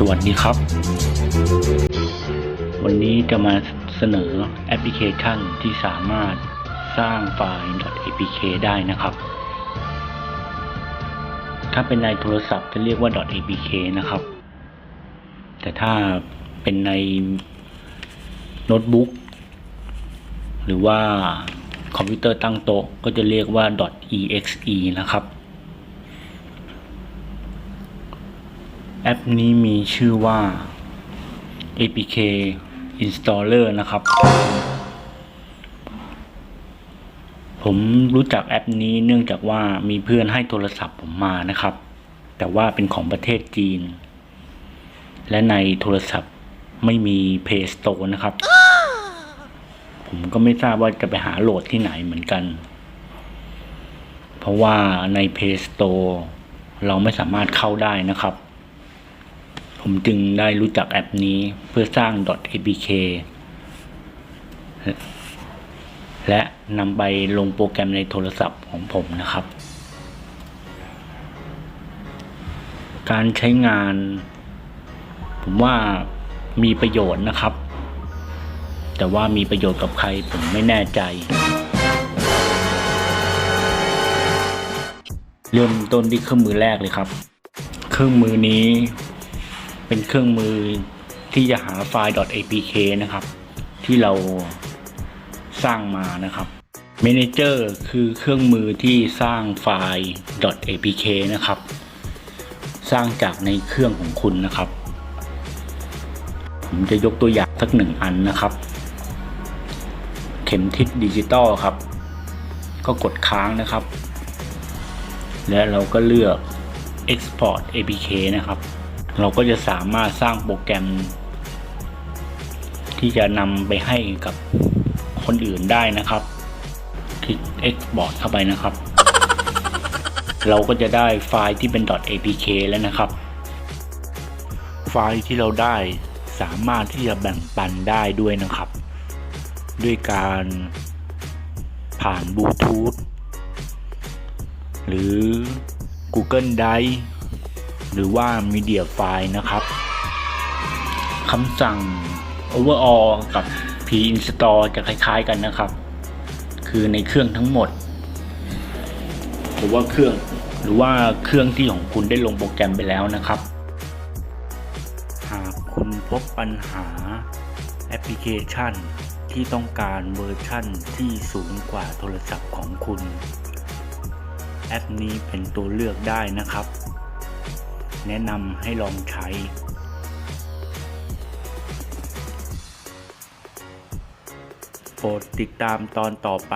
สวัสดีครับ วันนี้จะมาเสนอแอปพลิเคชันที่สามารถสร้างไฟล์ .apk ได้นะครับ ถ้าเป็นในโทรศัพท์จะเรียกว่า .apk นะครับ แต่ถ้าเป็นในโน้ตบุ๊กหรือว่าคอมพิวเตอร์ตั้งโต๊ะก็จะเรียกว่า .exe นะครับ แอปนี้มีชื่อว่า APK Installer นะครับ ผมรู้จักแอปนี้เนื่องจากว่ามีเพื่อนให้โทรศัพท์ผมมานะครับ แต่ว่าเป็นของประเทศจีน และในโทรศัพท์ไม่มี Play Store นะครับ ผมก็ไม่ทราบว่าจะไปหาโหลดที่ไหนเหมือนกัน เพราะว่าใน Play Store เราไม่สามารถเข้าได้นะครับ ผมจึงได้รู้จักแอปนี้เพื่อสร้าง .apk และนำไปลงโปรแกรมในโทรศัพท์ของผมนะครับ การใช้งาน ผมว่ามีประโยชน์นะครับ แต่ว่ามีประโยชน์กับใครผมไม่แน่ใจ เริ่มต้นที่เครื่องมือแรกเลยครับ เครื่องมือนี้ เป็นเครื่องมือที่จะหาไฟล์ .apk นะครับ ที่เราสร้างมานะครับ Manager คือเครื่องมือที่สร้างไฟล์ .apk นะครับ สร้างจากในเครื่องของคุณนะครับ ผมจะยกตัวอย่างสักหนึ่งอันนะครับ เข็มทิศดิจิตอลครับ ก็กดค้างนะครับ และเราก็เลือก Export APK นะครับ เราก็จะสามารถสร้างโปรแกรม ที่จะนำไปให้กับคนอื่นได้นะครับ คลิก Export เข้าไปนะครับ เราก็จะได้ไฟล์ที่เป็น .apk แล้วนะครับ ไฟล์ที่เราได้สามารถที่จะแบ่งปันได้ด้วยนะครับ ด้วยการผ่านบลูทูธหรือ Google Drive หรือว่า Media File นะครับคำสั่ง Overall กับ P-install จะคล้ายๆกันนะครับ คือในเครื่องทั้งหมดหรือว่าเครื่องหรือว่าเครื่องที่ของคุณได้ลงโปรแกรมไปแล้วนะครับ หากคุณพบปัญหาแอปพลิเคชันที่ต้องการเวอร์ชั่นที่สูงกว่าโทรศัพท์ของคุณ แอปนี้เป็นตัวเลือกได้นะครับ แนะนำให้ลองใช้ โปรดติดตามตอนต่อไป